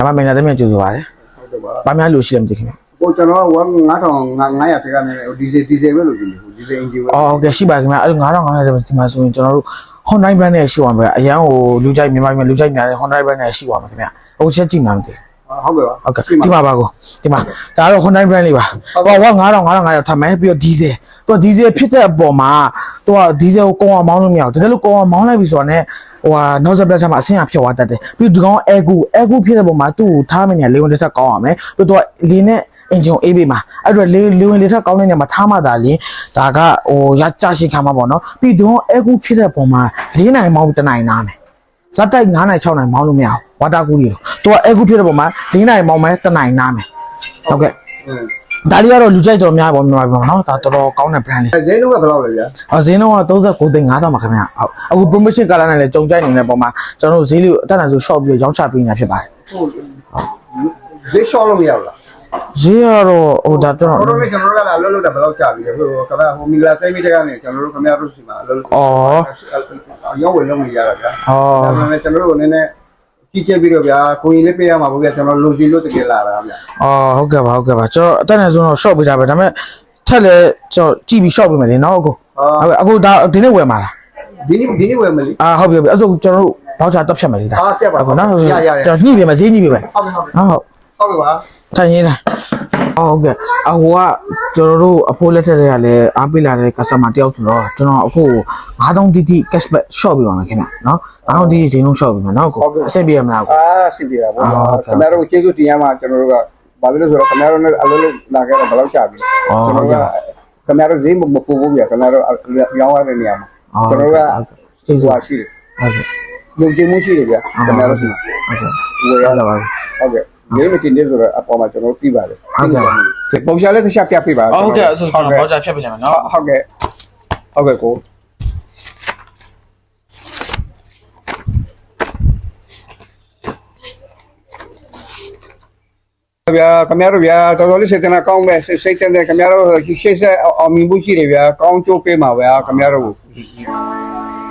ဒါမှမင်းလည်းတမန်ကြိုးဆိုပါတယ်ဟုတ်တယ်ပါဘာများလို့ရှိလဲမသိခင်ဗျကိုကျွန်တော်က9500ထက်ကနေဒီဇယ်ဒီဇယ်ပဲလို့ဒီဒီဇယ်အင်ဂျင်ပဲအော်ဟုတ်ကဲ့ရှိပါခင်ဗျအဲ့လို9500တဲ့ဒီမှာဆိုရင်ကျွန်တော်တို့ Honda brand နဲ့ရှိပါမယ်အရန်ဟိုလူကြိုက်မြန်မာပြည်လူကြိုက်များတဲ့ Honda brand နဲ့ရှိပါမယ်ခင်ဗျအခုချက်ကြည့်မှမသိ ဟုတ်ကဲ့ပါဟုတ်ကဲ့ဒီမှာပါကိုဒီမှာဒါကတော့ Honda brand လေးပါဟောဝါ9000 9500ထပ်မယ်ပြီးတော့ဒီဇယ်သူကဒီဇယ်ဖြစ်တဲ့အပေါ်မှာသူကဒီဇယ်ကိုကောင်းအောင်မောင်းလို့မရဘူးတကယ်လို့ကောင်းအောင်မောင်းလိုက်ပြီဆိုတာနဲ့ဟိုဟာနောက်ဆက်ပလက်ချမှာအဆင်အဖြစ်သွားတတ်တယ်ပြီးဒီကောင်အဲကူအဲကူဖြစ်တဲ့ပုံမှာသူ့ကိုထားမနေလေဝင်တစ်ထက်ကောင်းအောင်မယ်ပြီးတော့လေနဲ့အင်ဂျင်ကိုအေးပေးမှာအဲ့တော့လေလေဝင်လေထက်ကောင်းတဲ့နေရာမှာထားမှသာလင်းဒါကဟိုရကြရှိခံမှာပေါ့နော်ပြီးတော့အဲကူဖြစ်တဲ့ပုံမှာ၄နိုင်မောင်းတစ်နိုင်နားမယ် ဇက်တိုက်9နိုင်6နိုင်မောင်းလို့မရဘူးဝါတာကူကြီးလို့သူကအဲကူဖြစ်တဲ့ပုံမှာ၄နိုင်မောင်းမယ်တစ်နိုင်နားမယ်ဟုတ်ကဲ့အင်းဒါလေးကတော့လူကြိုက်တော်များပေါ့မြန်မာပြည်မှာနော်ဒါတော်တော်ကောင်းတဲ့ brand လေးဈေးနှုန်းကဘယ်လောက်လဲဗျာအဈေးနှုန်းက39သိန်း5000ပါခင်ဗျဟုတ်အခု promotion ကာလနဲ့လည်းကြုံကြိုက်နေတဲ့ပုံမှာကျွန်တော်တို့ဈေးလေးကိုအတက်အဆို shop ပြီးရောင်းချပေးနေတာဖြစ်ပါတယ်ဟုတ်ဈေးလျှော့လို့မရဘူးလား ဈေးကတော့ဟိုဒါကျွန်ဟိုတော်တော့ကျွန်တော်တို့ကလာလွတ်လွတ်တာဘယ်လောက်ကြာပြီလဲဟိုကဗျာဟိုမီလာစိတ်မိတဲ့ကနေကျွန်တော်တို့ခင်ဗျားတို့စီမှာလွတ်လွတ်ဩရောင်းဝယ်လုပ်နေရတာဗျာဩဒါပေမဲ့ကျွန်တော်တို့နည်းနည်းကြီးကျယ်ပြီးတော့ဗျာကိုရင်လေးပေးရမှာပေါ့ဗျာကျွန်တော်လူကြီးလို့တကယ်လာတာဗျာဩဟုတ်ကဲ့ပါဟုတ်ကဲ့ပါကျွန်တော်အတက်အဆိုတော့ shop ပေးတာပဲဒါပေမဲ့ထက်လည်းကျွန်တော်ကြည့်ပြီး shop ပေးမယ်လေနော်အခုအာဟုတ်ကဲ့အခုဒါဒီနေ့ဝယ်မှာလားဒီနေ့ဒီနေ့ဝယ်မလေးအာဟုတ်ပြီဟုတ်ပြီအဲ့ဆိုကျွန်တော်တို့ဘောက်ချာတက်ဖြတ်မယ်လေဒါအာပြတ်ပါအခုနော်ရရရကျွန်တော်ညှိပေးမယ်ဈေးညှိပေးမယ်ဟုတ်ပြီဟုတ်ပြီဟုတ် ဟုတ်ဟုတ်ပြီပါထိုင်ရင်းလားဟုတ်ကဲ့အဟိုကကျွန်တော်တို့အဖိုးလက်ထက်ကလည်းအားပေးလာတဲ့ customer တယောက်ဆိုတော့ကျွန်တော်အခု9000တိတိ cashback shop ပြပါမယ်ခင်ဗျနော်9000တိတိဈေးနှုန်း shop ပြမယ်နော်ကိုအဆင်ပြေမလားကိုအာစီပြတာပေါ့အာဟုတ်ကဲ့ခင်ဗျားတို့ကျေးဇူးတင်ရမှာကျွန်တော်တို့ကဘာဖြစ်လို့ဆိုတော့ခင်ဗျားတို့နဲ့အလုပ်လုပ်လာခဲ့တော့ဘယ်လောက်ကြာပြီအော်ကျွန်ဟုတ်တော်ကဲ့ကခင်ဗျားတို့ဈေးမပို့ဘူးဗျာခင်ဗျားတို့ရောင်းရတဲ့နေရာမှာအော်ကျွန်တော်တို့ကကျေးဇူးဟိုဟုတ်ရှိတယ်ကဲ့ယုံကြည်မှုရှိတယ်ဗျာခင်ဗျားတို့ရှိဟုတ်ကဲ့ဝယ်ရရတာလာပါပြီဟုတ်ကဲ့ နေမတင်နေဆိုတော့အပေါ်မှာကျွန်တော်သိပါတယ်ဟုတ်ကဲ့ပုံစံလေးတစ်ချက်ပြပြပါဟုတ်ကဲ့အဲ့ဆိုကျွန်တော်ဘောက်ချာဖြတ်ပြလိုက်မယ်နော်ဟုတ်ကဲ့ဟုတ်ကဲ့ကိုဗျာခင်ဗျားတို့ဗျာတော်တော်လေးစေတနာကောင်းမဲ့စိတ်စိတ်တဲ့ခင်ဗျားတို့ရှေ့ဆက်အောင်မြင်မှုရှိတယ်ဗျာကောင်းကျိုးပေးမှာဗျာခင်ဗျားတို့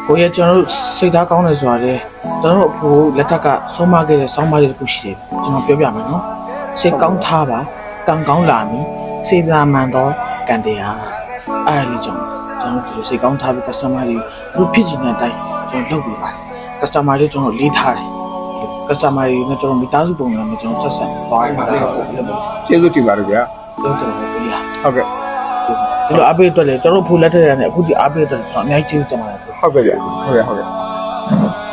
ကိုရကျွန်တော်တို့စိတ်သားကောင်းတယ်ဆိုတာလေကျွန်တော်တို့အဖိုးလက်ထက်ကဆုံးမခဲ့တဲ့ဆောင်းပါးလေးတစ်ခုရှိတယ်ကျွန်တော်ပြောပြမယ်နော်စိတ်ကောင်းထားပါကံကောင်းလာမည်စေတနာမှန်တော့ကံတရားအဲ့ဒါလေးကြောင့်ကျွန်တော်တို့စိတ်ကောင်းထားပြီး customer တွေလူဖြစ်ချင်တဲ့အတိုင်းကျွန်တော်လုပ်ပေးပါတယ် customer တွေကျွန်တော်လေးထားတယ် customer တွေနဲ့ကျွန်တော်မိသားစုပုံစံနဲ့ကျွန်တော်ဆက်ဆက်သွားရပါတယ်လို့ပြောတယ်ကျေးဇူးတင်ပါတယ်ဗျာပြောတယ်ကိုရဟုတ်ကဲ့ ဒီလိုအပေးအတွက်လေကျွန်တော်တို့ဖိုလက်ထက်ရတယ်အခုဒီအပေးအတွက်ကျွန်တော်အများကြီးကျေးဇူးတင်ပါတယ်ဟုတ်ကဲ့ဗျာဟုတ်ကဲ့ဟုတ်ကဲ့